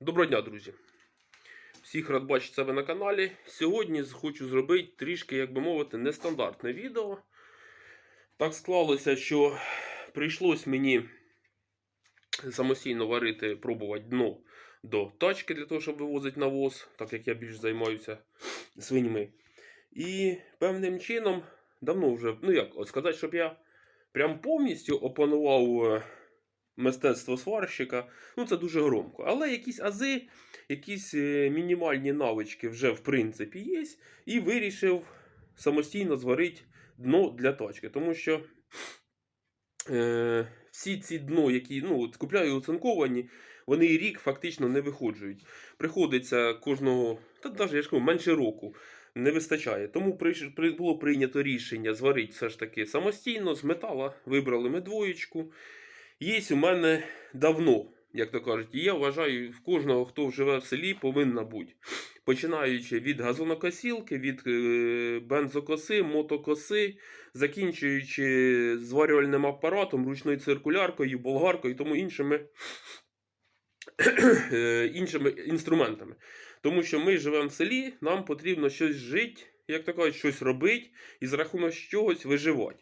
Доброго дня, друзі! Всіх рад бачити себе на каналі. Сьогодні хочу зробити трішки, як би мовити, нестандартне відео. Так склалося, що прийшлось мені самостійно варити, пробувати дно до тачки для того, щоб вивозити навоз, так як я більш займаюся свиньми. І певним чином, давно вже, ну як, сказати, щоб я прям повністю опанував е, мистецтво сварщика, ну це дуже громко. Але якісь ази, якісь е, мінімальні навички вже в принципі є. І вирішив самостійно зварити дно для тачки. Тому що е, всі ці дно, які ну, от купляю оцинковані, вони рік фактично не виходжують. Приходиться кожного, та навіть я ж кажу, менше року. Не вистачає. Тому було прийнято рішення зварити все ж таки самостійно з метала. Вибрали ми двоєчку. Є у мене давно, як то кажуть, я вважаю, в кожного, хто живе в селі, повинна бути. Починаючи від газонокосілки, від е, бензокоси, мотокоси, закінчуючи зварювальним апаратом, ручною циркуляркою, болгаркою і тому іншими, е, іншими інструментами. Тому що ми живемо в селі, нам потрібно щось жити, як то кажуть, щось робити і за рахунок чогось виживати.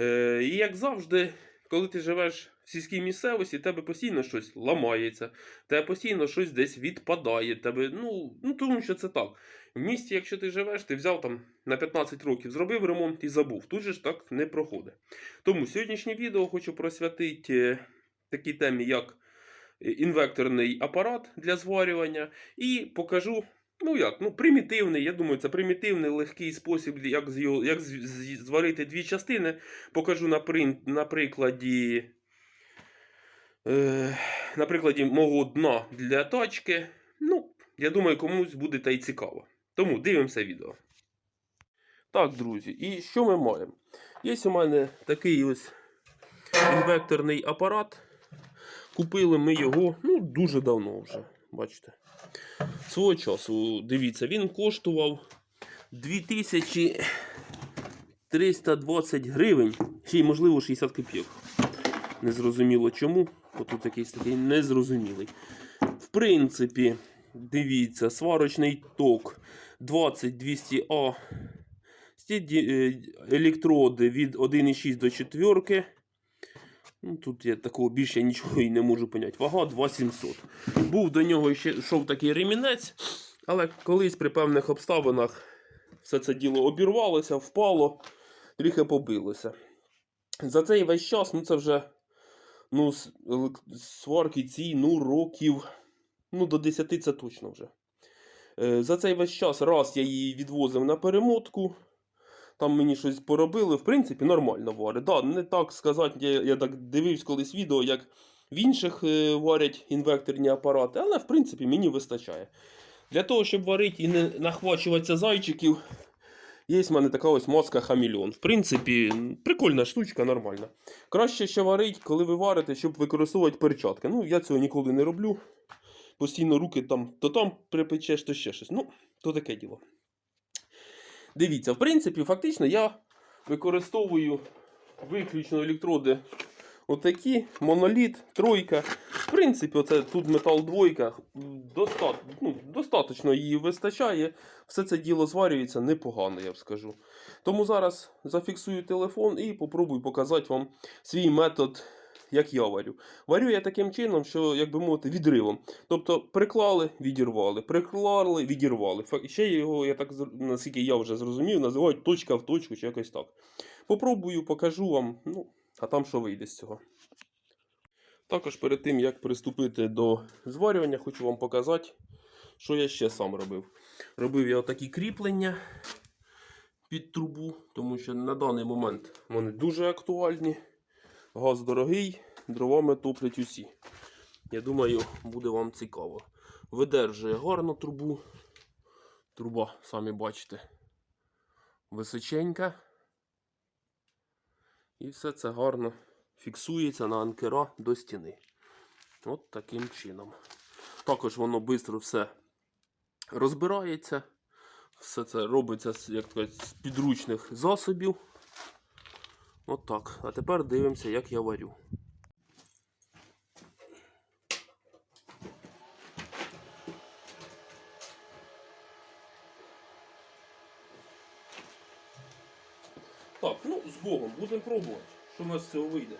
Е, і як завжди, коли ти живеш в сільській місцевості, тебе постійно щось ламається, тебе постійно щось десь відпадає. Тебе, ну, ну тому що це так. В місті, якщо ти живеш, ти взяв там на 15 років, зробив ремонт і забув. Тут же ж так не проходить. Тому сьогоднішнє відео хочу присвятити е, такій темі, як е, інвекторний апарат для зварювання, і покажу. Ну як, ну примітивний, я думаю, це примітивний легкий спосіб, як, з його, як зварити дві частини. Покажу на, прин, на прикладі. Е, на прикладі мого дна для тачки. Ну, я думаю, комусь буде та й цікаво. Тому дивимося відео. Так, друзі, і що ми маємо? Є у мене такий ось інвекторний апарат. Купили ми його ну, дуже давно вже. Бачите. Свого часу, дивіться, він коштував 2320 гривень, ще можливо, 60 копійок. Незрозуміло чому. Бо тут якийсь такий незрозумілий. В принципі, дивіться, сварочний ток 20200А. Ці ді- е, електроди від 1,6 до 4. Ну, тут я такого більше нічого і не можу поняти. Вага 2700. Був до нього ще йшов такий ремінець, але колись при певних обставинах все це діло обірвалося, впало, трохи побилося. За цей весь час, ну це вже ну, сварки ці, ну, років, ну, до 10 це точно вже. Е, За цей весь час раз я її відвозив на перемотку. Там мені щось поробили, в принципі, нормально варить. Да, не так сказати, я, я так дивився колись відео, як в інших е, варять інвекторні апарати, але в принципі мені вистачає. Для того, щоб варити і не нахвачуватися зайчиків, є в мене така ось маска хамільон. В принципі, прикольна штучка, нормальна. Краще ще варить, коли ви варите, щоб використовувати перчатки. Ну, я цього ніколи не роблю. Постійно руки там то там припечеш, то ще щось. Ну, то таке діло. Дивіться, в принципі, фактично я використовую виключно електроди отакі, моноліт, тройка. В принципі, оце тут метал двойка. Достат, ну, достатньо її вистачає. Все це діло зварюється непогано, я б скажу. Тому зараз зафіксую телефон і попробую показати вам свій метод, як я варю. Варю я таким чином, що, як би мовити, відривом. Тобто приклали, відірвали, приклали, відірвали. Ще його, я так наскільки я вже зрозумів, називають точка в точку чи якось так. Попробую, покажу вам, ну, а там що вийде з цього. Також перед тим, як приступити до зварювання, хочу вам показати, що я ще сам робив. Робив я отакі кріплення під трубу, тому що на даний момент вони дуже актуальні. Газ дорогий, дровами топлять усі. Я думаю, буде вам цікаво. Видержує гарно трубу. Труба, самі бачите, височенька. І все це гарно фіксується на анкера до стіни. От таким чином. Також воно швидко все розбирається. Все це робиться як з підручних засобів. От так. А тепер дивимося, як я варю. Так, ну з Богом, будемо пробувати, що в нас з цього вийде.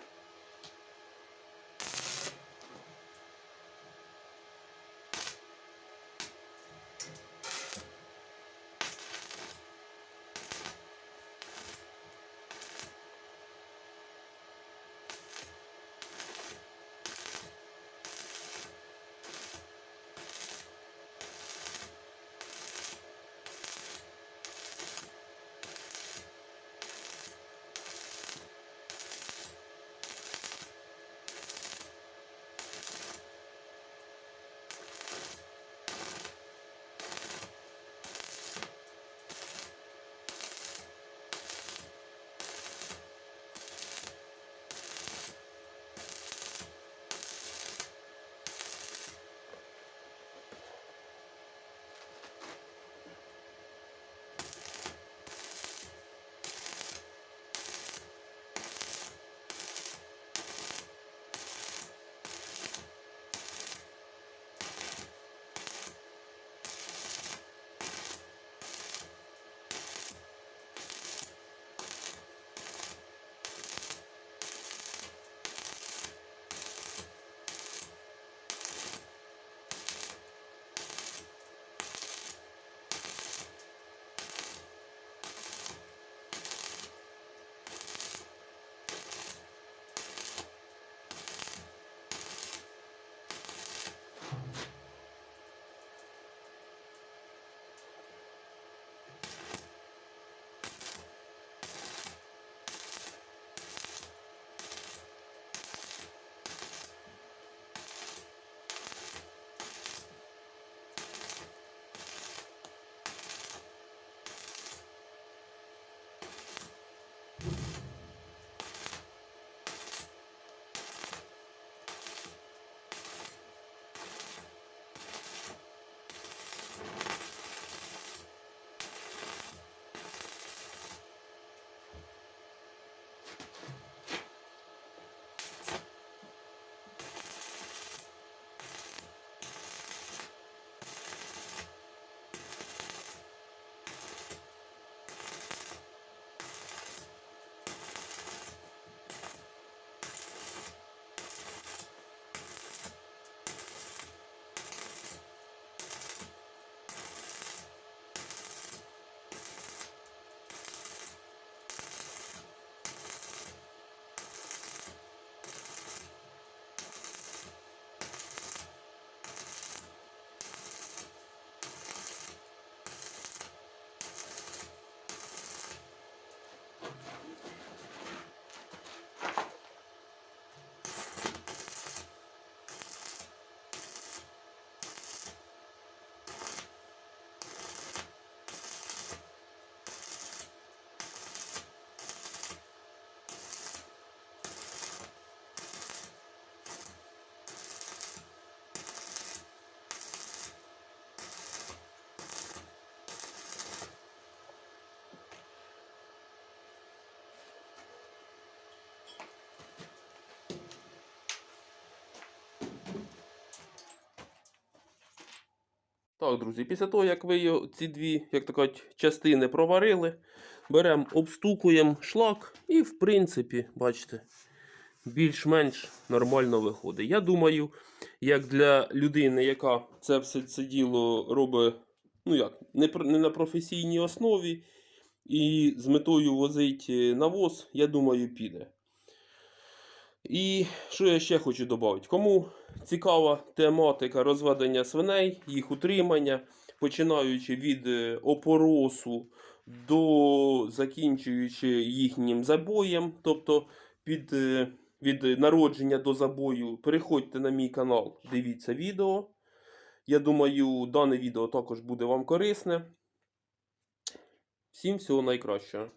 Так, друзі, після того, як ви ці дві, як то кажуть, частини проварили, беремо, обстукуємо шлак і, в принципі, бачите, більш-менш нормально виходить. Я думаю, як для людини, яка це все це діло робить, ну як, не, не на професійній основі і з метою возити навоз, я думаю, піде. І що я ще хочу додати? Кому цікава тематика розведення свиней, їх утримання, починаючи від е, опоросу до закінчуючи їхнім забоєм, тобто під, е, від народження до забою, переходьте на мій канал, дивіться відео. Я думаю, дане відео також буде вам корисне. Всім всього найкращого.